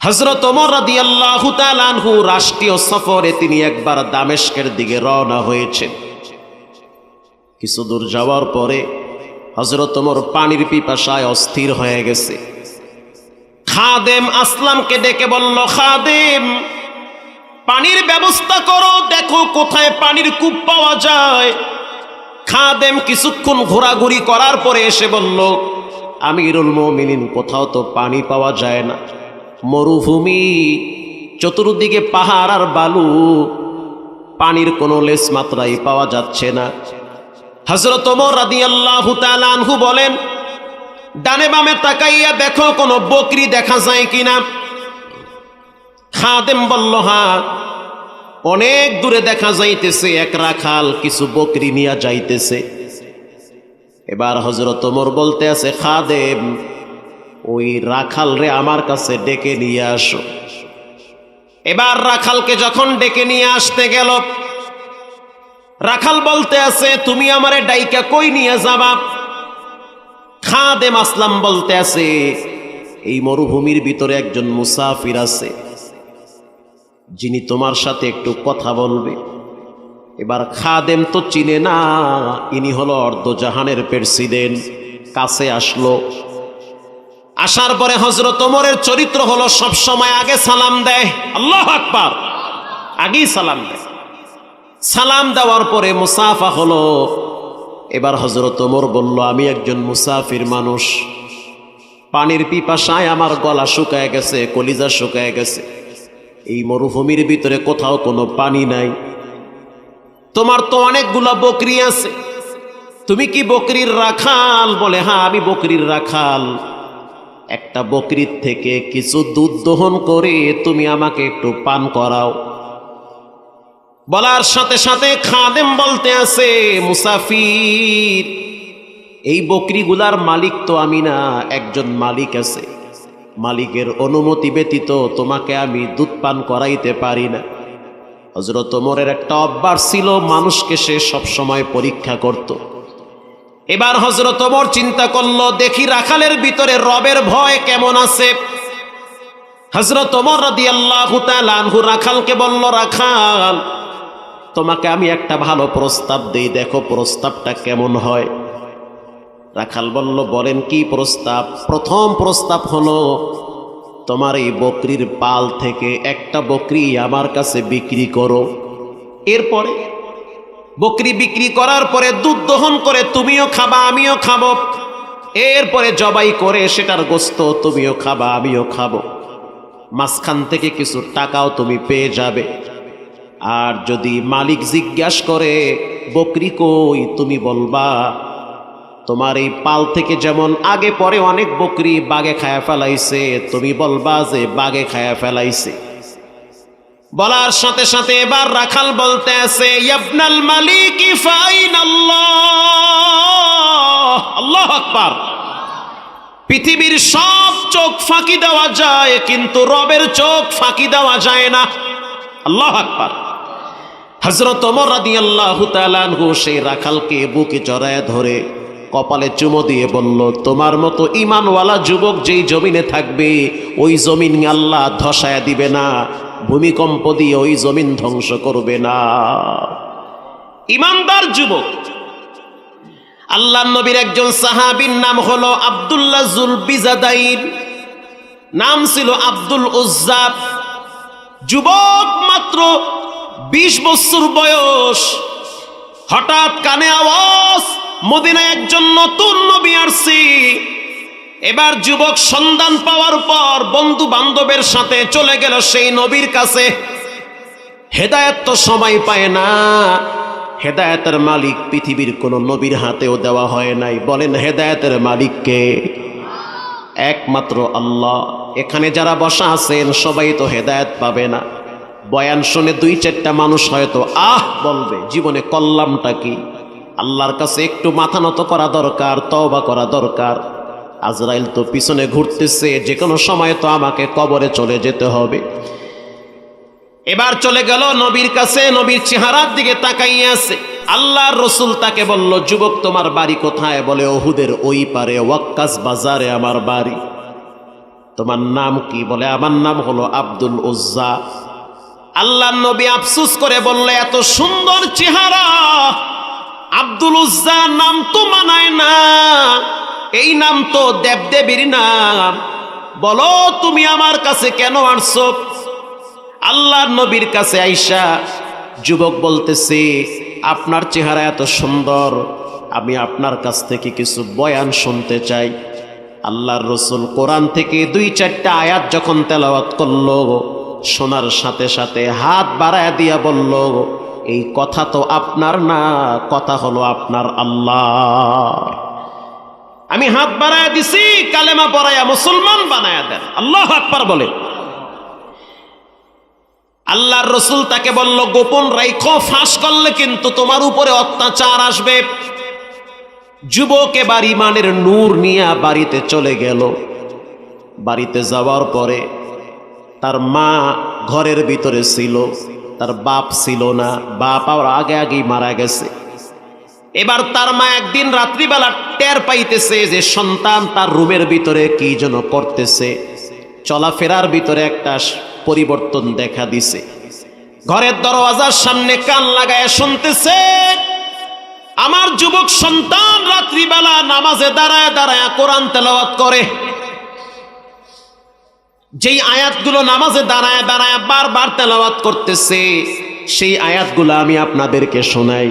হজরত ওমর রাদিয়াল্লাহু তাআলা আনহু রাষ্ট্রীয় সফরে তিনি একবার দামেস্কের দিকে রওনা হয়েছেন। কিছু দূর যাওয়ার পরে হজরত ওমর পানির পিপাসায় অস্থির হয়ে গেছে। খাদেম আসলামকে ডেকে বলল, খাদেম, পানির ব্যবস্থা করো, দেখো কোথায় পানির কূপ পাওয়া যায়। খাদেম কিছুক্ষণ ঘোরাঘুরি করার পরে এসে বলল, আমিরুল মোমিনিন, কোথাও তো পানি পাওয়া যায় না। মরুভূমি, চতুর্দিকে পাহাড় আর বালু। পানির কোনো লেস মাত্রাই পাওয়া যাচ্ছে না। হজরত রাদিয়াল্লাহু তাআলা আনহু বলেন, ডানে বামে তাকাইয়া দেখো কোনো বকরি দেখা যায় কিনা। খাদেম বলল হ্যাঁ অনেক দূরে দেখা যাইতেছে, এক রাখাল কিছু বকরি নিয়ে যাইতেছে। এবার হজরত বলতে আছে, খাদেম ওই রাখাল রে আমার কাছে ডেকে নিয়ে আসো। এবার রাখালকে যখন ডেকে নিয়ে আসতে গেল, রাখাল বলতে আছে, তুমি আমারে ডাইকা কই নিয়ে যাবা? খাদেম আসলাম বলতে আছে, এই মরুভূমির ভিতরে একজন মুসাফির আছে, যিনি তোমার সাথে একটু কথা বলবে। এবার খাদেম তো চিনে, না, ইনি হলো অর্ধজাহানের প্রেসিডেন্ট কাছে আসলো। আসার পরে হজরত ওমরের চরিত্র হলো সব সময় আগে সালাম দেয়। আল্লাহ আকবার। আগেই সালাম দেয়। সালাম দেওয়ার পরে মুসাফা হলো। এবার হজরত ওমর বলল, আমি একজন মুসাফির মানুষ। পানির পিপাসায় আমার গলা শুকায় গেছে, কলিজা শুকায় গেছে। এই মরুভূমির ভিতরে কোথাও কোনো পানি নাই। তোমার তো অনেকগুলো বকরি আছে। তুমি কি বকরির রাখাল? বলে হ্যাঁ আমি বকরির রাখাল। একটা বকরির থেকে কিছু দুধ দহন করে তুমি আমাকে একটু পান করাও। বলার সাথে সাথে খাদেম বলতে আছে, মুসাফির, এই বকরিগুলার মালিক তো আমি না, একজন মালিক আছে। মালিকের অনুমতি ব্যতীত তোমাকে আমি দুধ পান করাইতে পারি না। হজরত মোরের একটা অভ্যাস ছিল, মানুষকে সে সবসময় পরীক্ষা করত। এবার হজরত ওমর চিন্তা করল, দেখি রাখালের ভিতরে রবের ভয় কেমন আছে? হজরত ওমর রাদি আল্লাহ আনহু রাখালকে বলল, রাখাল, তোমাকে আমি একটা ভালো প্রস্তাব দেই, দেখো প্রস্তাবটা কেমন হয়? রাখাল বলল, বলেন, কি প্রস্তাব? প্রথম প্রস্তাব হলো, তোমার এই বকরির পাল থেকে একটা বকরি আমার কাছে বিক্রি করো। এরপরে বকরি বিক্রি করার পরে দুধ দহন করে তুমিও খাবা, আমিও খাব। এরপরে জবাই করে সেটার গোস্ত, তুমিও খাবা, আমিও খাব। মাঝখান থেকে কিছু টাকাও তুমি পেয়ে যাবে। আর যদি মালিক জিজ্ঞাস করে, বকরি কই, তুমি বলবা, তোমার এই পাল থেকে যেমন আগে পরে অনেক বকরি বাগে খায়া ফেলাইছে, তুমি বলবা যে বাগে খায়া ফেলাইছে। বলার সাথে সাথে এবার রাখাল বলতে আছে ইয়াবনাল মালিক ফাইন আল্লাহ আল্লাহ আকবার। পৃথিবীর সব চোখ ফাঁকি দেওয়া যায়, কিন্তু রবের চোখ ফাঁকি দেওয়া যায় না। আল্লাহ আকবার। হজরত ওমর রাদিয়াল্লাহু তাআলা আনহু সেই রাখালকে বুকে জড়ায় ধরে কপালে চুমো দিয়ে বলল, তোমার মতো ইমানওয়ালা যুবক যেই জমিনে থাকবে, ওই জমিন আল্লাহ ধসায়া দিবে না। ভূমিকম্প দিয়ে ওই জমিন ধ্বংস করবে না। ইমানদার যুবক, আল্লাহ নবীর একজন সাহাবীর নাম হলো জুল বিজাদাইন নাম ছিল আব্দুল উজ্জাব। যুবক মাত্র বিশ বছর বয়স, হঠাৎ কানে আওয়াজ, মদিনায় একজন নতুন নবী আসছি। এবার যুবক সন্ধান পাওয়ার পর বন্ধু বান্ধবের সাথে চলে গেল সেই নবীর কাছে। হেদায়ত তো সময় পায় না। হেদায়তের মালিক পৃথিবীর কোন নবীর হাতেও দেওয়া হয় নাই। বলেন, হেদায়তের মালিককে একমাত্র আল্লাহ। এখানে যারা বসা আছেন, সবাই তো হেদায়ত পাবে না। বয়ান শুনে দুই চারটা মানুষ হয়তো, আহ! বলবে, জীবনে কল্লামটা কি? আল্লাহর কাছে একটু মাথা নত করা দরকার, তওবা করা দরকার। আজরাইল তো পিছনে ঘুরতেছে, যে কোনো সময় তো আমাকে কবরে চলে যেতে হবে। এবার চলে গেল নবীর কাছে, নবীর চেহারার দিকে তাকাইয়ে আছে। আল্লাহর রসুল তাকে বলল, যুবক, তোমার বাড়ি কোথায়? বলে, ওহুদের ওই পারে, ওয়াক্কাস বাজারে আমার বাড়ি। তোমার নাম কি? বলে, আমার নাম হলো আব্দুল উজ্জা। আল্লাহ নবী আফসুস করে বললে, এত সুন্দর চেহারা, আব্দুল উজ্জা নাম তো মানায় না। এই নাম তো দেবদেবীর নাম। বলো, তুমি আমার কাছে কেন আসছো? আল্লাহ নবীর কাছে আইসা যুবক বলতেছে, আপনার চেহারা এত সুন্দর, আমি আপনার কাছ থেকে কিছু বয়ান শুনতে চাই। আল্লাহর রসুল কোরআন থেকে দুই চারটা আয়াত যখন তেলাওয়াত করল, শোনার সাথে সাথে হাত বাড়ায় দিয়া বলল, এই কথা তো আপনার না, কথা হলো আপনার আল্লাহ। আমি হাত বাড়ায় দিছি, কালেমা পড়াইয়া মুসলমান বানায়া দেন। আল্লাহ আকবার বলে। আল্লাহর রসুল তাকে বলল, গোপন রাইখো, ফাঁস করলে কিন্তু তোমার উপরে অত্যাচার আসবে। যুবক এবার ইমানের নূর নিয়ে বাড়িতে চলে গেল। বাড়িতে যাওয়ার পরে তার মা ঘরের ভিতরে ছিল, তার বাপ ছিল না, বাপ আর আগে আগেই মারা গেছে। এবার তার মা একদিন রাত্রিবেলা টের পাইতেছে যে সন্তান তার রুমের ভিতরে কি যেন করতেছে চলাফেরার ভিতরে একটা পরিবর্তন দেখা দিছে। ঘরের দরওয়াজার সামনে কান লাগায় শুনতেছে, আমার যুবক সন্তান রাত্রিবেলা নামাজে দাঁড়ায় দাঁড়ায় কোরআন তেলাওয়াত করে। যেই আয়াতগুলো নামাজে দাঁড়ায় দাঁড়ায় বারবার তেলাওয়াত করতেছে, সেই আয়াতগুলো আমি আপনাদেরকে শোনাই।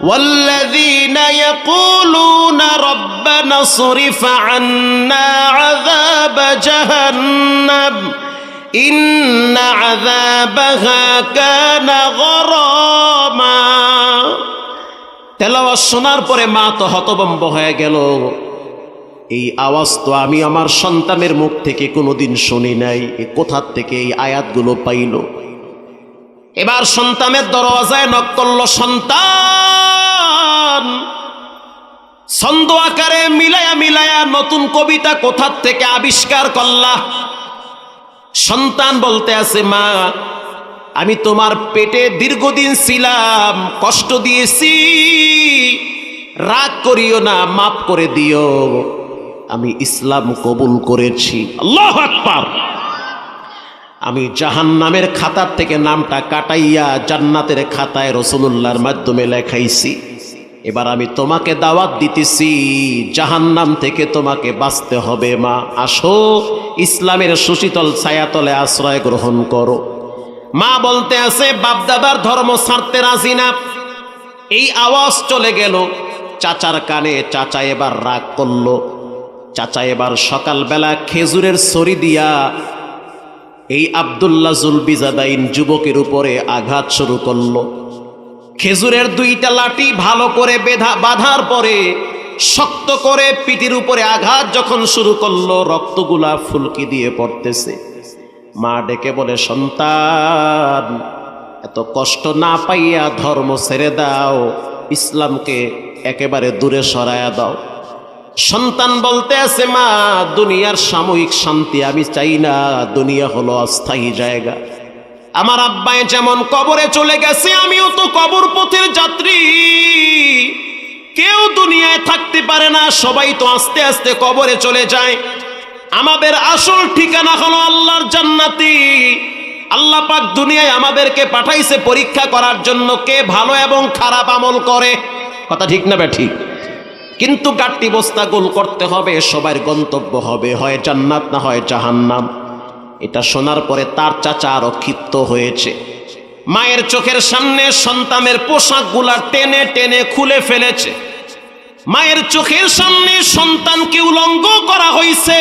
والذين يقولون ربنا اصرف عنا عذاب جهنم إن عذابها كان غراما তেলাওয়াত শোনার পরে মা তো হতবম্ব হয়ে গেল এই আওয়াজ তো আমি আমার সন্তানের মুখ থেকে কোনোদিন শুনি নাই এ কোথার থেকে এই আয়াতগুলো পাইল এবার সন্তানের দরওয়াজায় নক করল সন্তান ছন্দ আকারে মিলায়া মিলায়া নতুন কবিতা কোথার থেকে আবিষ্কার করলা? সন্তান বলতে আছে, মা, আমি তোমার পেটে দীর্ঘদিন ছিলাম, কষ্ট দিয়েছি। রাগ করিও না, মাফ করে দিও। আমি ইসলাম কবুল করেছি। আল্লাহ আমি জাহান নামের খাতার থেকে নামটা কাটাইয়া জান্নাতের খাতায় রসুল্লাহর মাধ্যমে লেখাইছি। এবার আমি তোমাকে দাওয়াত দিতেছি জাহান নাম থেকে তোমাকে বাঁচতে হবে মা। আসো, ইসলামের সুশীতল ছায়াতলে আশ্রয় গ্রহণ করো। মা বলতে আছে, বাপদাদার ধর্ম ছাড়তে রাজি না। এই আওয়াজ চলে গেল। চাচার কানে চাচা এবার রাগ করল। চাচা এবার সকালবেলা খেজুরের সরি দিয়া এই আবদুল্লাহ জুলবিজাদাইন যুবকের উপরে আঘাত শুরু করল। খেজুরের দুইটা লাঠি ভালো করে বেধা বাঁধার পরে শক্ত করে পিঠির উপরে আঘাত যখন শুরু করল, রক্তগুলা ফুলকি দিয়ে পড়তেছে। মা ডেকে বলে, সন্তান, এত কষ্ট না পাইয়া ধর্ম ছেড়ে দাও, ইসলামকে একেবারে দূরে সরায়া দাও। সন্তান বলতে আছে, মা, দুনিয়ার সাময়িক শান্তি আমি চাই না, দুনিয়া হলো অস্থায়ী জায়গা। আমার আব্বাই যেমন কবরে চলে গেছে, আমিও তো কবর পথের যাত্রী। কেউ দুনিয়ায় থাকতে পারে না, সবাই তো আস্তে আস্তে কবরে চলে যায়। আমাদের আসল ঠিকানা হলো আল্লাহর জান্নাতি। আল্লাহ পাক দুনিয়ায় আমাদেরকে পাঠাইছে পরীক্ষা করার জন্য কে ভালো এবং খারাপ আমল করে। কথা ঠিক না ঠিক কিন্তু গাট্টি বস্তা গোল করতে হবে, সবার গন্তব্য হবে, হয় জান্নাত না হয় জাহান্নাম। এটা শোনার পরে তার চাচা আরও ক্ষিপ্ত হয়েছে। মায়ের চোখের সামনে সন্তানের পোশাকগুলা টেনে টেনে খুলে ফেলেছে। মায়ের চোখের সামনে সন্তানকে উলঙ্গ করা হয়েছে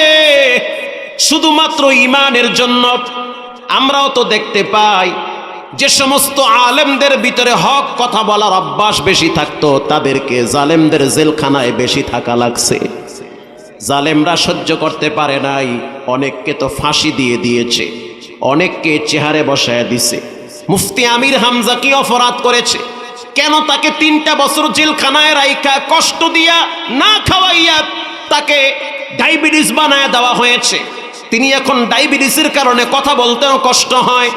শুধুমাত্র ইমানের জন্য আমরাও তো দেখতে পাই, যে সমস্ত আলেমদের ভিতরে হক কথা বলার অভ্যাস বেশি থাকতো, তাদেরকে জালেমদের জেলখানায় বেশি থাকা লাগছে। জালেমরা সহ্য করতে পারে নাই, অনেককে তো ফাঁসি দিয়ে দিয়েছে, অনেককে চেহারে বসায় দিছে। মুফতি আমির হামজা কি অপরাধ করেছে? কেন তাকে তিনটা বছর জেলখানায় রাইখা কষ্ট দিয়া না খাওয়াইয়া তাকে ডায়াবেটিস বানায় দেওয়া হয়েছে? তিনি এখন ডায়াবেটিসের কারণে কথা বলতেও কষ্ট হয়।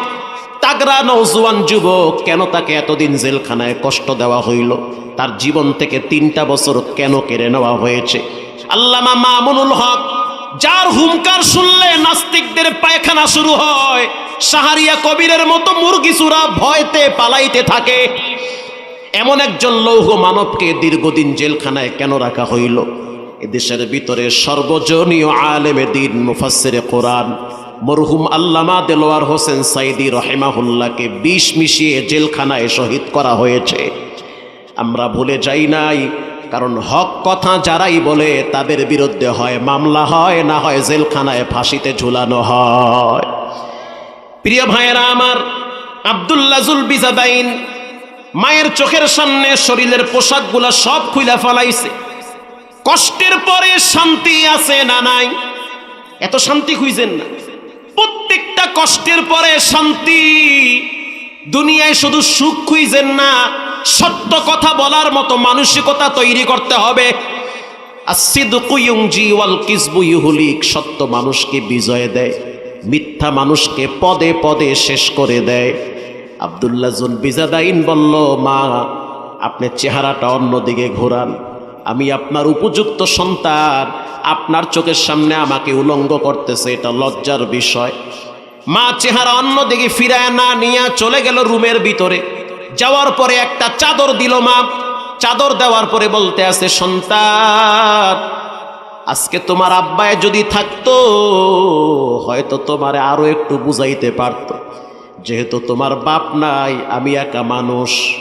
তাগরা নৌজওয়ান যুবক, কেন তাকে এতদিন জেলখানায় কষ্ট দেওয়া হইল? তার জীবন থেকে তিনটা বছর কেন কেড়ে নেওয়া হয়েছে? আল্লামা মামুনুল হক, যার হুমকার শুনলে নাস্তিকদের পায়খানা শুরু হয় সাহারিয়া কবিরের মতো মুরগি চূড়া ভয়তে পালাইতে থাকে। এমন একজন লৌহ মানবকে দীর্ঘদিন জেলখানায় কেন রাখা হইল? এদেশের ভিতরে সর্বজনীয় আলেমে দিন মুফাসসিরে কোরআন। মরহুম আল্লামা দেলোয়ার হোসেন সাইদি রহেমাহুল্লাহকে বিষ মিশিয়ে জেলখানায় শহীদ করা হয়েছে। আমরা ভুলে যাই নাই কারণ হক কথা যারাই বলে তাদের বিরুদ্ধে হয় মামলা হয়, না হয় জেলখানায় ফাঁসিতে ঝুলানো হয়। প্রিয় ভাইয়েরা, আমার আবদুল্লাজুল বিজাদাইন মায়ের চোখের সামনে শরীরের পোশাকগুলা সব খুইলা ফেলাইছে। কষ্টের পরে শান্তি আছে না নাই? এত শান্তি খুঁজেন না। প্রত্যেকটা কষ্টের পরে শান্তি। দুনিয়ায় শুধু সুখ খুঁজেন না সত্য কথা বলার মতো মানসিকতা তৈরি করতে হবে। সত্য মানুষকে বিজয় দেয়, মিথ্যা মানুষকে পদে পদে শেষ করে দেয়। আবদুল্লাহ বিজাদাইন বলল, মা, আপনি চেহারাটা অন্যদিকে ঘোরান। আমি আপনার উপযুক্ত সন্তান। আপনার চোখের সামনে আমাকে উলঙ্গ করতেছে, এটা লজ্জার বিষয়। মা, চেহারা অন্যদিকে ফিরায় না নিয়ে চলে গেল রুমের ভিতরে। যাওয়ার পরে একটা চাদর দিল মা। চাদর দেওয়ার পরে বলতে আছে, সন্তান, আজকে তোমার আব্বায় যদি থাকতো, হয়তো তোমারে আরও একটু বুঝাইতে পারতো। যেহেতু তোমার বাপ নাই, আমি একা মানুষ।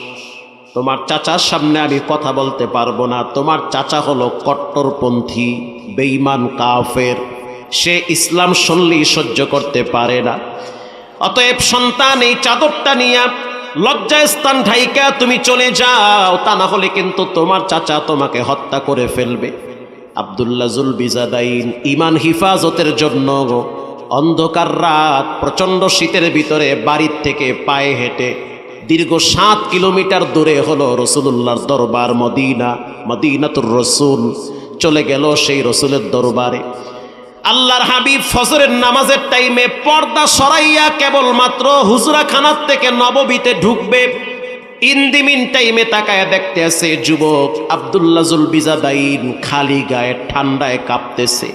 তোমার চাচার সামনে আমি কথা বলতে পারব না। তোমার চাচা হলো কট্টরপন্থী, বেঈমান, কাফের। সে ইসলাম শুনলেই সহ্য করতে পারে না। অতএব সন্তান, এই চাদরটা নিয়ে লজ্জা স্থান ঠাইকা তুমি চলে যাও, তা না হলে কিন্তু তোমার চাচা তোমাকে হত্যা করে ফেলবে। আবদুল্লাজুল বিজাদাইন ইমান হিফাজতের জন্য অন্ধকার রাত, প্রচণ্ড শীতের ভিতরে বাড়ির থেকে পায়ে হেঁটে দীর্ঘ সাত কিলোমিটার দূরে হলো রসুল্লাহর দরবার মদিনা, মদিনাতুর রসুল। চলে গেল সেই রসুলের দরবারে। আল্লাহর হাবিব ফজরের নামাজের টাইমে পর্দা সরাইয়া কেবলমাত্র হুজরা খানার থেকে নববীতে ঢুকবে। ইন্দিমিন টাইমে তাকায় দেখতে আছে যুবক আবদুল্লাজুল বিজাদাইন খালি গায়ে, ঠান্ডায় কাঁপতেছে।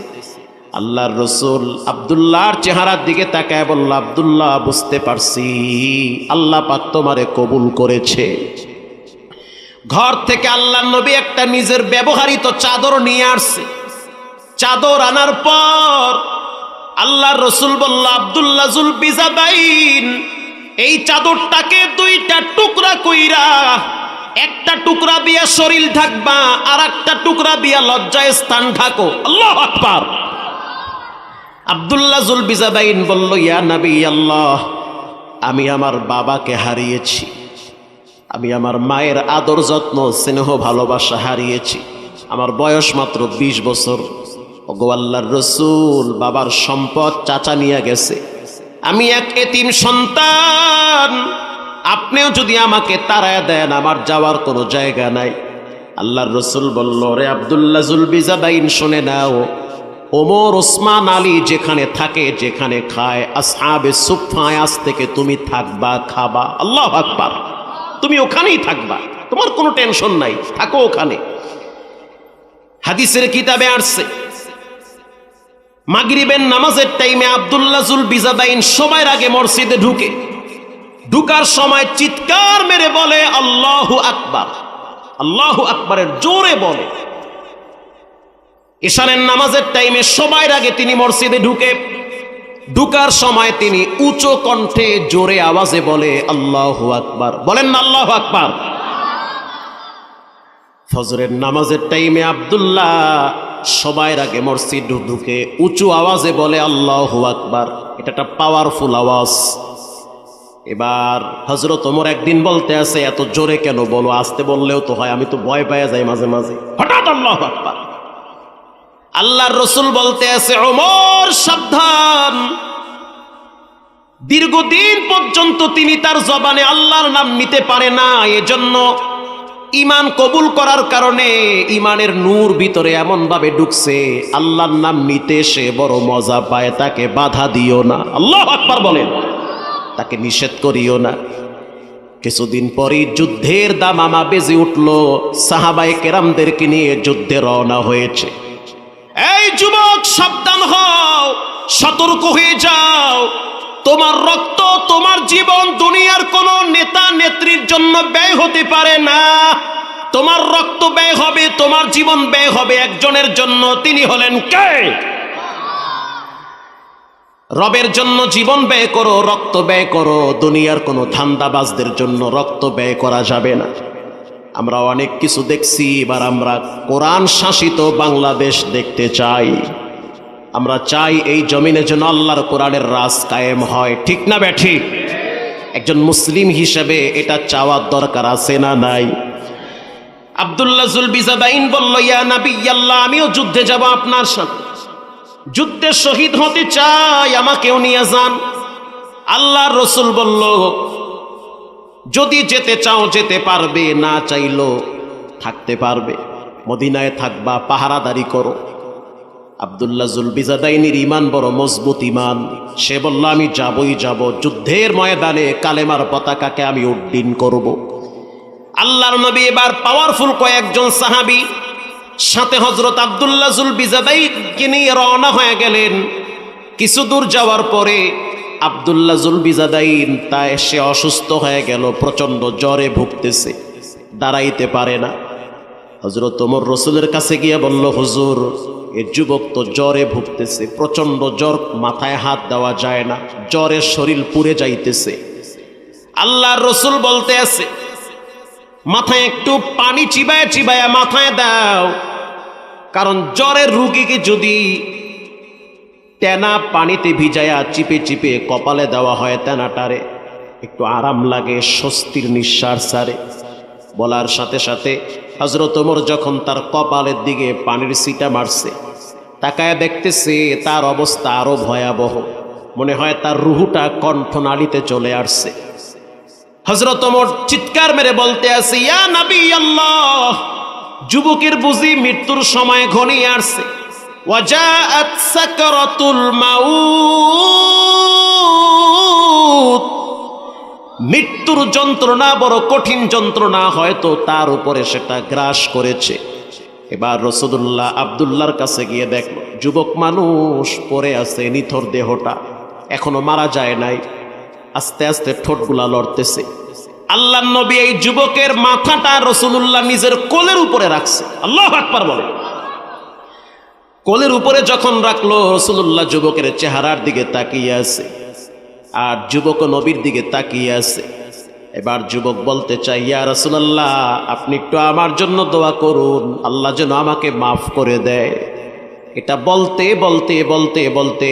আল্লাহর রসুল আবদুল্লাহর চেহারার দিকে তাকায় বলল, আবদুল্লাহ, বুঝতে পারছি। আল্লাহ পাক তোমারে কবুল করেছে। ঘর থেকে আল্লাহ নবী একটা নিজের ব্যবহারিত চাদর নিয়ে আসছে। চাদর আনার পর আল্লাহর রসুল বলল আবদুল্লাজুল বিজাবাইন এই চাদরটাকে দুইটা টুকরা কইরা, একটা টুকরা দিয়া শরীর ঢাকবা আর একটা টুকরা দিয়া লজ্জায় স্থান ঢাকো। আল্লাহ আকবার। আবদুল্লাহ জুল বিজাদাইন বলল, ইয়া নবী আল্লাহ আমি আমার বাবাকে হারিয়েছি। আমি আমার মায়ের আদর যত্ন, স্নেহ, ভালোবাসা হারিয়েছি। আমার বয়স মাত্র ২০ বছর। ওগো আল্লাহর রসুল, বাবার সম্পদ চাচা নিয়ে গেছে। আমি এক এতিম সন্তান, আপনিও যদি আমাকে তাড়ায় দেন, আমার যাওয়ার কোনো জায়গা নাই। আল্লাহর রসুল বলল, রে আবদুল্লাহ জুলবিজাদাইন শুনে নাও। ওমর, ওসমান, আলী যেখানে থাকে, যেখানে খায়, আসহাবে সুফায় আজ থেকে তুমি থাকবা, খাবা। আল্লাহ আকবার। তুমি ওখানেই থাকবা। তোমার কোনো টেনশন নাই। থাকো ওখানে। হাদিসের কিতাবে আসছে মাগরিবের নামাজের টাইমে আবদুল্লাজুল বিজাদাইন সবার আগে মসজিদে ঢুকে। ঢুকার সময় চিৎকার মেরে বলে, আল্লাহ আকবার, আল্লাহ আকবরের জোরে বলে। ঈশানের নামাজের টাইমে সবার আগে তিনি মসজিদে ঢুকে। ঢুকার সময় তিনি উঁচু কণ্ঠে জোরে আওয়াজে বলে, আল্লাহ আকবার। বলেন না, আল্লাহ আকবার। ফজরের নামাজের টাইমে আবদুল্লাহ সবার আগে মসজিদ ঢুকে উঁচু আওয়াজে বলে, আল্লাহ আকবার। এটা একটা পাওয়ারফুল আওয়াজ। এবার হজরত ওমর একদিন বলতে আছে, এত জোরে কেন বলো? আসতে বললেও তো হয়, আমি তো ভয় পাওয়া যাই মাঝে মাঝে। হঠাৎ আল্লাহ আকবার। আল্লাহর রসুল বলতে আছে, ওমর, সাবধান। দীর্ঘদিন পর্যন্ত তিনি তার জবানে আল্লাহর নাম নিতে পারে না। এজন্য ইমান কবুল করার কারণে ইমানের নূর ভিতরে এমন ভাবে ঢুকছে, আল্লাহর নাম নিতে সে বড় মজা পায়, তাকে বাধা দিও না। আল্লাহ আকবার বলেন। তাকে নিষেধ করিও না। কিছুদিন পরই যুদ্ধের দামামা বেজে উঠল সাহাবাই কেরামদেরকে নিয়ে যুদ্ধে রওনা হয়েছে। এই যুবক, সাবধান হও, সতর্ক হয়ে যাও তোমার রক্ত, তোমার জীবন, দুনিয়ার কোন নেতা, নেত্রীর জন্য ব্যয় হতে পারে না। তোমার রক্ত ব্যয় হবে, তোমার জীবন ব্যয় হবে একজনের জন্য। তিনি হলেন কে? রবের জন্য জীবন ব্যয় করো, রক্ত ব্যয় করো। দুনিয়ার কোনো ধান্দাবাজদের জন্য রক্ত ব্যয় করা যাবে না। আমরা অনেক কিছু দেখছি, এবার আমরা কোরআন শাসিত বাংলাদেশ দেখতে চাই। আমরা চাই এই জমিনে যেন আল্লাহর কোরআনের রাজ কায়েম হয়। ঠিক না বে ঠিক একজন মুসলিম হিসেবে এটা চাওয়ার দরকার আছে না নাই? আব্দুল্লাহ জুল বিজাদাইন বলল, ইয়া নাবি আল্লাহ আমিও যুদ্ধে যাব আপনার সাথে। যুদ্ধে শহীদ হতে চাই, আমাকেও নিয়ে যান। আল্লাহর রসুল বলল, যদি যেতে চাও যেতে পারবে, না চাইলো থাকতে পারবে। মদিনায় থাকবা, পাহারাদারি করো। আবদুল্লাহ জুলবিজাদাইনির ইমান বড় মজবুত ইমান। সে বলল, আমি যাবই যাব। যুদ্ধের ময়দানে কালেমার পতাকাকে আমি উড্ডীন করব। আল্লাহর নবী এবার পাওয়ারফুল কয়েকজন সাহাবি, সাথে হজরত আবদুল্লাহ জুলবিজাদাইকে নিয়ে রওনা হয়ে গেলেন। কিছু দূর যাওয়ার পরে আবদুল্লাহ জুলবিজাদাইন তা সে অসুস্থ হয়ে গেল প্রচণ্ড জ্বরে ভুগতেছে, দাঁড়াইতে পারে না। হজরত ওমর রসুলের কাছে গিয়ে বলল, হুজুর এ যুবক তো জ্বরে ভুগতেছে প্রচণ্ড জ্বর, মাথায় হাত দেওয়া যায় না, জ্বরে শরীর পুড়ে যাইতেছে। আল্লাহর রসুল বলতে আছে, মাথায় একটু পানি চিবায় চিবায় মাথায় দাও, কারণ জ্বরের রুগীকে যদি টেনা পানিতে ভিজায়া চিপে চিপে কপালে দেওয়া হয় তেনাটারে, একটু আরাম লাগে, স্বস্তির নিঃশ্বাস সারে বলার সাথে সাথে হজরত ওমর যখন তার কপালের দিকে পানির সিটা মারছে তাকায় দেখতেছে, তার অবস্থা আরও ভয়াবহ। মনে হয় তার রুহুটা কণ্ঠনালীতে চলে আসছে। হজরত ওমর চিৎকার মেরে বলতে আছে, ইয়া আল্লাহ যুবকের বুঝি মৃত্যুর সময় ঘনিয়ে আসছে। মৃত্যুর যন্ত্রণা বড় কঠিন যন্ত্রণা, হয়তো তার উপরে সেটা গ্রাস করেছে। এবার রসদুল্লাহ আবদুল্লার কাছে গিয়ে দেখল যুবক মানুষ পরে আছে নিথর দেহটা, এখনও মারা যায় নাই, আস্তে আস্তে ঠোঁটগুলা লড়তেছে। আল্লাহ নবী এই যুবকের মাথাটা রসুল্লাহ নিজের কোলের উপরে রাখছে। আল্লাহ আকবার বলে। কোলের উপরে যখন রাখল রসুল্লাহ যুবকের চেহারার দিকে তাকিয়ে আছে। আর যুবক নবীর দিকে তাকিয়ে আছে। এবার যুবক বলতে চাই, ইয়া আপনি একটু আমার জন্য দোয়া করুন। আল্লাহ যেন আমাকে মাফ করে দেয়। এটা বলতে বলতে বলতে বলতে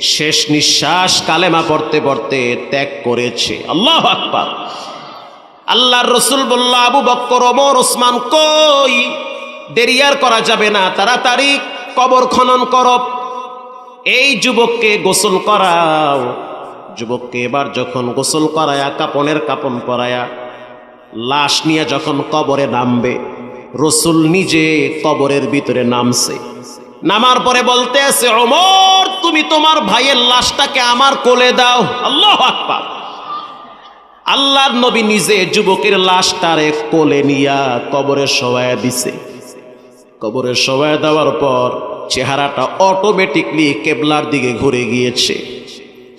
শেষ নিঃশ্বাস কালেমা পড়তে পড়তে ত্যাগ করেছে। আল্লাহ আকবার। আল্লাহর রসুল বলল, আবু বক্কর, ওমর, ওসমান, কই? দেরি আর করা যাবে না, তাড়াতাড়ি কবর খনন কর। এই যুবককে গোসল করাও। যুবককে এবার যখন গোসল করায়া, কাপনের কাপন পরায়া, লাশ নিয়ে যখন কবরে নামবে, রসুল নিজে কবরের ভিতরে নামছে। নামার পরে বলতে আছে অমর তুমি তোমার ভাইয়ের লাশটাকে আমার কোলে দাও। আল্লাহ আকবার। আল্লাহর নবী নিজে যুবকের লাশটারে কোলে নিয়া কবরে সবাই দিছে। কবরে সবাই দেওয়ার পর চেহারাটা অটোমেটিকলি কেবলার দিকে ঘুরে গিয়েছে।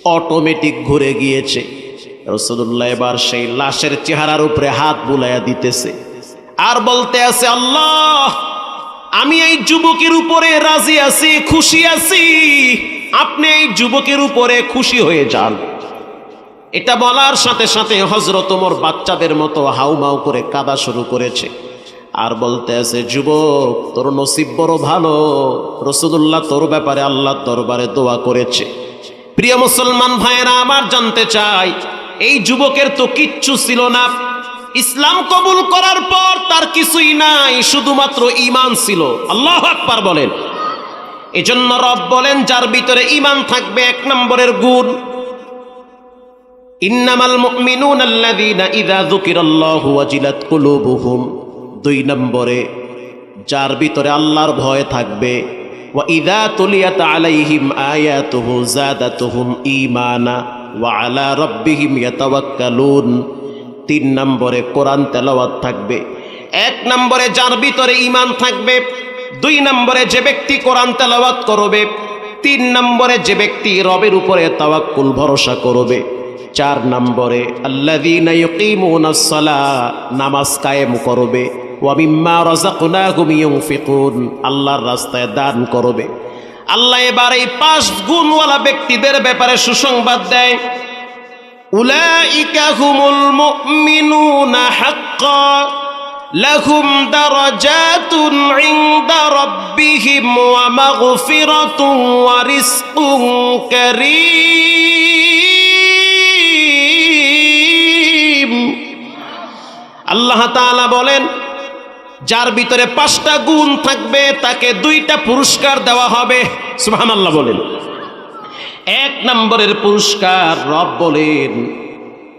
অটোমেটিক ঘুরে গিয়েছে। রসুল্লাহ এবার সেই লাশের চেহারার উপরে হাত বুলাইয়া দিতেছে। আর বলতে আছে, আল্লাহ, আমি এই যুবকের উপরে রাজি আছি, খুশি আছি। আপনি এই যুবকের উপরে খুশি হয়ে যান। এটা বলার সাথে সাথে হজরত ওমর বাচ্চাদের মতো হাউমাউ করে কাদা শুরু করেছে। আর বলতে আছে, যুবক, তোর নসিব বড় ভালো। রসুদুল্লাহ তোর ব্যাপারে আল্লাহ দরবারে দোয়া করেছে। প্রিয় মুসলমান ভাইয়েরা আমার জানতে চাই, এই যুবকের তো কিচ্ছু ছিল না। ইসলাম কবুল করার পর তার কিছুই নাই, শুধুমাত্র ইমান ছিল। আল্লাহ আকবার বলেন। এজন্য রব বলেন, যার ভিতরে ইমান থাকবে এক নম্বরের গুণ। ইন্নামাল মুমিনুনা ইযা যুকিরাল্লাহু ওয়াজিলাত কুলুবুহুম। দুই নম্বরে, যার ভিতরে আল্লাহর ভয় থাকবে ওয়া ইযা তুলিয়াত আলাইহিম আয়াতুহু যাদাতুহুম ঈমানা ওয়া আলা রাব্বিহিম ইয়াতাওয়াক্কালুন। তিন নম্বরে কোরআন তেলাওয়াত থাকবে। এক নম্বরে যার ভিতরে ঈমান থাকবে, দুই নম্বরে যে ব্যক্তি কোরআন তেলাওয়াত করবে, তিন নম্বরে যে ব্যক্তি রবের উপরে তাওয়াক্কুল ভরসা করবে। চার নম্বরে সালাহ নামাজ কায়েম করবে। ওয়া মিম্মা রাযাকনাহুম ইউনফিকুন আল্লাহর রাস্তায় দান করবে। আল্লাহ এবার এই পাঁচ গুণওয়ালা ব্যক্তিদের ব্যাপারে সুসংবাদ দেয়। উলাইকা হুমুল মুমিনুনা হাক্কা লাহুম দারাজাতুন ইনদা রাব্বিহিম ওয়া মাগফিরাতুন ওয়া রিজকুন কারীম। আল্লাহ তাআলা বলেন, যার ভিতরে পাঁচটা গুণ থাকবে, তাকে দুইটা পুরস্কার দেওয়া হবে। সুবহানাল্লাহ বলেন। এক নম্বরের পুরস্কার রব বলেন,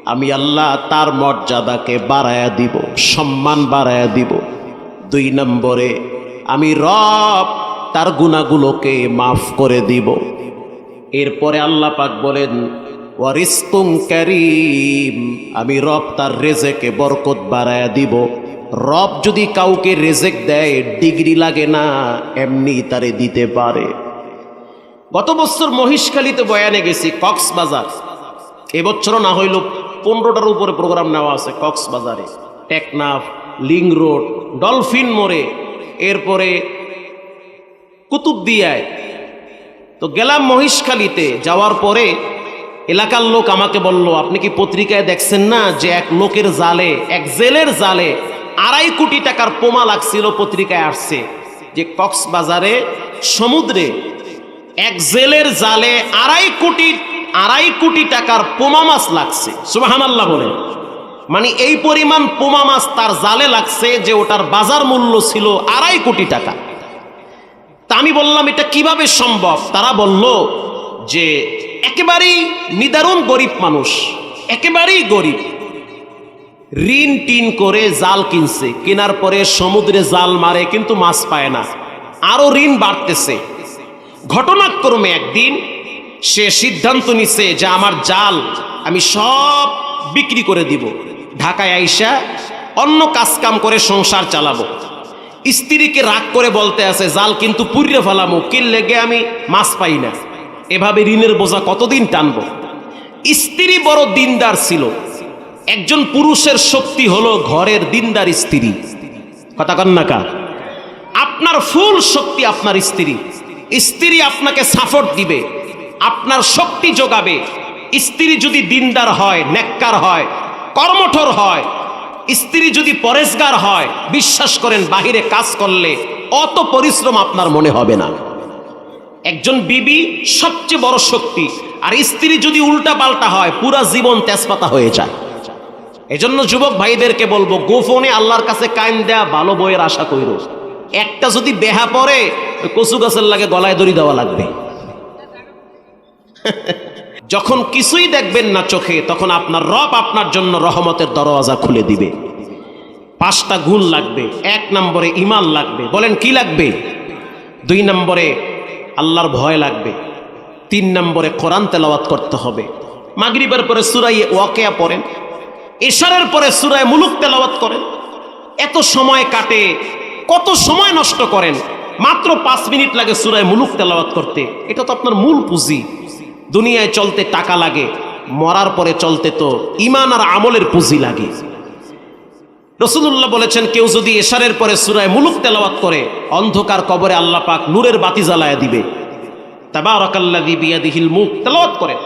আমি আল্লাহ তার মর্যাদাকে বাড়ায়া দিব, সম্মান বাড়ায়া দিব। দুই নম্বরে, আমি রব তার গুণাগুলোকে মাফ করে দিব। এরপরে আল্লাহ পাক বলেন ওয়ারিস্কুং ক্যারিম আমি রব তার রেজেকে বরকত বাড়ায়া দিব। রব যদি কাউকে রেজেক দেয়, ডিগ্রি লাগে না, এমনি তারে দিতে পারে। গত বছর মহিষখালীতে বয়ানে গেছি, কক্সবাজার। এবছরও না হইল, পনেরোটার উপরে প্রোগ্রাম নেওয়া আছে কক্সবাজারে। টেকনাফ লিং রোড, ডলফিন মোড়ে। এরপরে কুতুবদিয়ায়। তো গেলাম মহিষখালীতে, যাওয়ার পরে এলাকার লোক আমাকে বলল, আপনি কি পত্রিকায় দেখছেন না যে এক লোকের জালে, এক জেলের জালে আড়াই কোটি টাকার পোমা লাগছিল পত্রিকায় আসছে? যে কক্সবাজারে, সমুদ্রে এক জেলের জালে আড়াই কোটি আড়াই কোটি টাকার পোমা মাছ লাগছে। সুবাহান আল্লাহ বলেন। মানে এই পরিমাণ পোমা মাছ তার জালে লাগছে যে ওটার বাজার মূল্য ছিল আড়াই কোটি টাকা। তা আমি বললাম, এটা কীভাবে সম্ভব? তারা বলল যে একেবারেই নিদারুণ গরিব মানুষ, একেবারেই গরিব। ঋণ টিন করে জাল কিনছে, কেনার পরে সমুদ্রে জাল মারে, কিন্তু মাছ পায় না। আরও ঋণ বাড়তেছে। ঘটনাক্রমে একদিন সে সিদ্ধান্ত নিছে যে আমার জাল আমি সব বিক্রি করে দিব। ঢাকায় আইসা অন্য কাজকাম করে সংসার চালাবো। স্ত্রীকে রাগ করে বলতে আছে, জাল কিন্তু পুড়িয়ে ফেলামো কিল লেগে আমি মাছ পাই না। এভাবে ঋণের বোঝা কতদিন টানবো? স্ত্রী বড় দিনদার ছিল। একজন পুরুষের শক্তি হলো ঘরের দিনদার স্ত্রী। কথা কন্যাকা আপনার ফুল শক্তি আপনার স্ত্রী। স্ত্রী আপনাকে সাপোর্ট দিবে। আপনার শক্তি যোগাবে। স্ত্রী যদি দিনদার হয়, নেককার হয়, কর্মঠর হয়, স্ত্রী যদি পরেশগার হয়, বিশ্বাস করেন বাহিরে কাজ করলে অত পরিশ্রম আপনার মনে হবে না। একজন বিবি সবচেয়ে বড় শক্তি, আর স্ত্রী যদি উল্টা পাল্টা হয়, পুরা জীবন তেজপাতা হয়ে যায়। এজন্য যুবক ভাইদেরকে বলব, গোপনে আল্লাহর কাছে কায়েম দেয়া ভালো বইয়ের আশা কইর। একটা যদি বেহা পরে কচু গাছের লাগে গলায় দড়ি দেওয়া লাগবে। যখন কিছুই দেখবেন না চোখে, তখন আপনার রব আপনার জন্য রহমতের দরওয়াজা খুলে দিবে। পাঁচটা গুণ লাগবে। এক নম্বরে ইমান লাগবে। বলেন, কি লাগবে? দুই নম্বরে আল্লাহর ভয় লাগবে। তিন নম্বরে কোরআন তেলাওয়াত করতে হবে। মাগরিবের পরে সুরাই ওয়াকেয়া পড়েন। এশারের পরে সুরায় মুলুক তেলাওয়াত করেন। এত সময় কাটে, কত সময় নষ্ট করেন। মাত্র পাঁচ মিনিট লাগে সুরায় মুলুক তেলাওয়াত করতে। এটা তো আপনার মূল পুঁজি। দুনিয়ায় চলতে টাকা লাগে, মরার পরে চলতে তো ইমান আর আমলের পুঁজি লাগে। রসুল্লাহ বলেছেন, কেউ যদি এশারের পরে সুরায় মুলুক তেলাওয়াত করে, অন্ধকার কবরে আল্লাহ পাক নূরের বাতি জ্বালায় দিবে। মুখ তেলাওয়াত করেন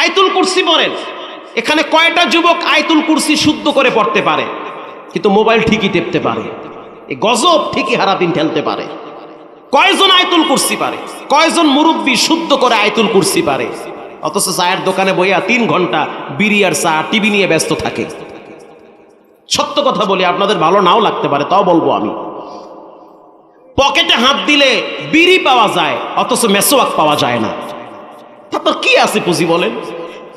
আয়তুল কুরসি পড়েন। এখানে কয়টা যুবক আয়তুল কুরসি শুদ্ধ করে পড়তে পারে? কিন্তু মোবাইল ঠিকই টেপতে পারে। এই গজব ঠিকই হারাদিন ঠেলতে পারে। কয়জন আয়তুল কুরসি পারে? কয়জন মুরব্বী শুদ্ধ করে আয়তুল কুরসি পারে? অথচ চায়ের দোকানে বইয়া তিন ঘণ্টা বিড়ি আর চা, টিভি নিয়ে ব্যস্ত থাকে। সত্য কথা বলি আপনাদের ভালো নাও লাগতে পারে, তাও বলব আমি। পকেটে হাত দিলে বিড়ি পাওয়া যায়, অথচ মেসোয়াক পাওয়া যায় না। তারপর কি আছে পুঁজি বলেন?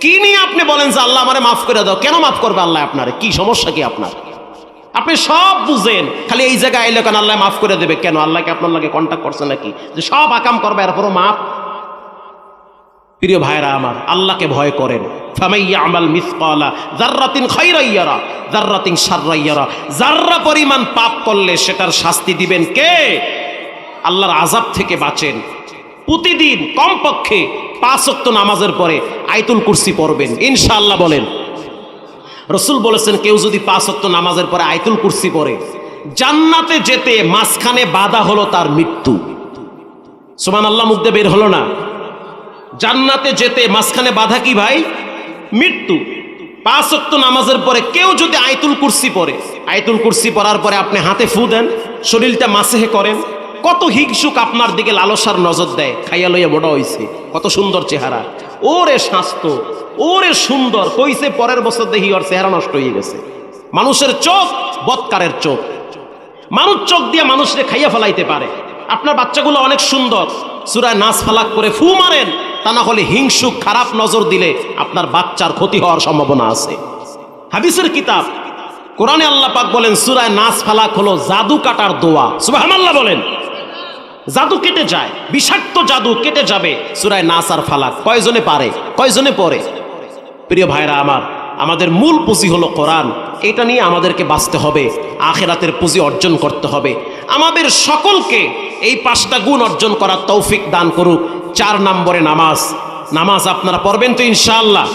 কি নিয়ে আপনি বলেন যে আল্লাহ আমারে মাফ করে দাও? কেন মাফ করবে আল্লাহ আপনারে? কি সমস্যা কি আপনার? আপনি সব বুঝেন, খালি এই জায়গায় আইলে কেন আল্লাহ মাফ করে দেবে? কেন আল্লাহকে আপনার লাগে কন্ট্যাক্ট করছে নাকি? যে সব আকাম করবে, এরপরও মাফ প্রিয় ভাইরা আমার, আল্লাহকে ভয় করেন। ফামাইয়া আমাল মিসকালা জাররাতিন খাইরাইয়ারা জাররাতিন শাররাইয়ারা জাররা পরিমাণ পাপ করলে সেটার শাস্তি দিবেন কে? আল্লাহর আজাব থেকে বাঁচেন। প্রতিদিন কমপক্ষে পাঁচ নামাজের পরে আইতুল কুরসি পড়বেন, ইনশাআল্লাহ বলেন। রসুল বলেছেন, কেউ যদি পাঁচ ওয়াক্ত নামাজের পরে আইতুল কুরসি পড়ে, জান্নাতে যেতে মাঝখানে বাধা হলো তার মৃত্যু। সুমান আল্লাহ মুগ্ধে বের হলো না? জান্নাতে যেতে মাঝখানে বাধা কি ভাই? মৃত্যু। পাঁচ ওয়াক্ত নামাজের পরে কেউ যদি আয়তুল কুরসি পরে আয়তুল কুরসি পরার পরে আপনি হাতে ফু দেন, শরীরটা মাসেহে করেন, কত হিংসুক আপনার দিকে লালসার নজর দেয়, খাইয়া লইয়া বড় হইছে, কত সুন্দর চেহারা। ওরে স্বাস্থ্য, ওরে সুন্দর, কইছে পরের বছর দেখি ওর চেহারা নষ্ট হয়ে গেছে। মানুষের চোখ বৎকারের চোখ। মানুষ চোখ দিয়ে মানুষকে খাইয়া ফেলাইতে পারে। আপনার বাচ্চাগুলো অনেক সুন্দর। সুরায় নাচ ফালাক করে ফু মারেন। তা না হলে হিংসুক খারাপ নজর দিলে আপনার বাচ্চার ক্ষতি হওয়ার সম্ভাবনা আছে। হাদিসের কিতাব, কোরআনে আল্লাহ পাক বলেন, সুরায় নাচ ফালাক হলো জাদু কাটার দোয়া। সুবহানাল্লাহ বলেন। জাদু কেটে যায়, বিষাক্ত জাদু কেটে যাবে সুরায় নাচ আর ফালাক। কয়জনে পারে? কয়জনে পড়ে? প্রিয় ভাইরা আমার, আমাদের মূল পুঁজি হলো কোরআন। এটা নিয়ে আমাদেরকে বাঁচতে হবে, আখেরাতের পুঁজি অর্জন করতে হবে। আমাদের সকলকে এই পাঁচটা গুণ অর্জন করার তৌফিক দান করুক। চার নম্বরে নামাজ। নামাজ আপনারা পড়বেন তো ইনশাআল্লাহ।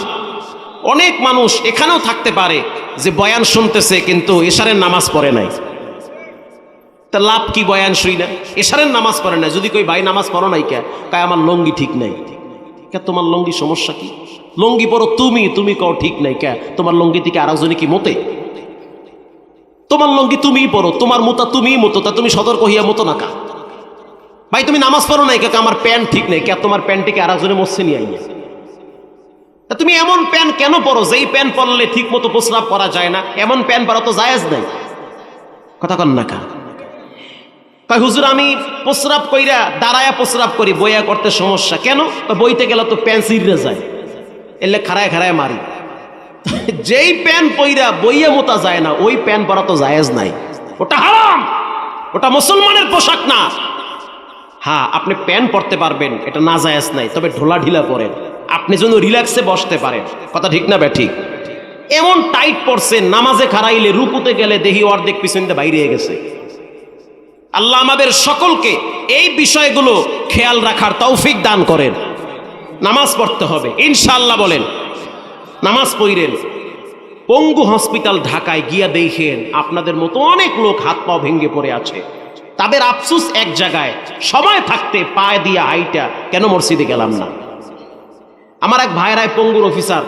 অনেক মানুষ এখানেও থাকতে পারে যে বয়ান শুনতেছে কিন্তু এশারের নামাজ পড়ে নাই। তা লাভ কি বয়ান শুই না? এশারের নামাজ পড়ে না যদি কই, ভাই, নামাজ পড়ো নাই কে? কায়, আমার লঙ্গি ঠিক নাই। কে, তোমার লঙ্গি সমস্যা কি? লঙ্গি পরো তুমি তুমি কও ঠিক নাই কে? তোমার লঙ্গি থেকে আরেকজনে কি মতে তোমার লঙ্গি তুমিই পড়ো, তোমার মোতা তুমিই মতো, তা তুমি সতর্ক হইয়া মতো না কা? ভাই, তুমি নামাজ পড়ো নাই কে আমার প্যান্ট ঠিক নেই? কে তোমার প্যান্টটিকে আরেকজনে মরছে নিয়ে আইয়া তুমি এমন প্যান্ট কেন পরো? যেই প্যান্ট পরলে ঠিক মতো প্রস্রাব করা যায় না, এমন প্যান্ট পরা তো জায়েজ নাই। কথা কন না কা কয়, হুজুর, আমি প্রস্রাব কইরা দাঁড়ায়া প্রস্রাব করি, বইয়া করতে সমস্যা। কেন? বইতে গেলে তো প্যান সিররে যায়। এলে খাড়ায় খাড়ায় মারি। যেই প্যান পইরা বইয়া মোতা যায় না, ওই প্যান পরা তো জায়েজ নাই। ওটা হারাম! ওটা মুসলমানের পোশাক না। হ্যাঁ আপনি প্যান পরতে পারবেন, এটা না জায়েজ নাই, তবে ঢোলা ঢিলা পরেন। আপনি যেন রিল্যাক্সে বসতে পারেন। কথা ঠিক না বে ঠিক এমন টাইট পড়ছে নামাজে খারাইলে রুকুতে গেলে দেহি অর্ধেক পিছন দিয়ে বাইরে গেছে। আল্লাহ আমাদের সকলকে এই বিষয়গুলো খেয়াল রাখার তৌফিক দান করেন। নামাজ পড়তে হবে, ইনশাআল্লাহ বলেন। নামাজ পড়েন পঙ্গু হসপিটাল ঢাকায় গিয়া দেখেন আপনাদের মতো অনেক লোক হাত পা ভেঙে পড়ে আছে। তাদের আফসুস এক জায়গায়, সময় থাকতে পায়ে দিয়া হাইটা কেন মসজিদে গেলাম না? আমার এক ভাইরাই পঙ্গুর অফিসার,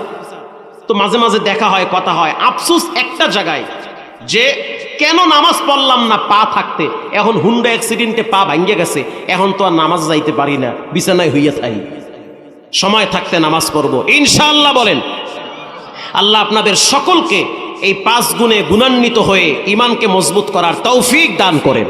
তো মাঝে মাঝে দেখা হয়, কথা হয়, আফসুস একটা জায়গায় যে কেন নামাজ পড়লাম না পা থাকতে? এখন হুন্ডা অ্যাক্সিডেন্টে পা ভাঙ্গে গেছে, এখন তো আর নামাজ যাইতে পারি না, বিছানায় হইয়া থাকি সময় থাকতে নামাজ পড়ব। ইনশাআল্লাহ বলেন, আল্লাহ আপনাদের সকলকে এই পাঁচ গুণে গুণান্বিত হয়ে ইমানকে মজবুত করার তৌফিক দান করেন।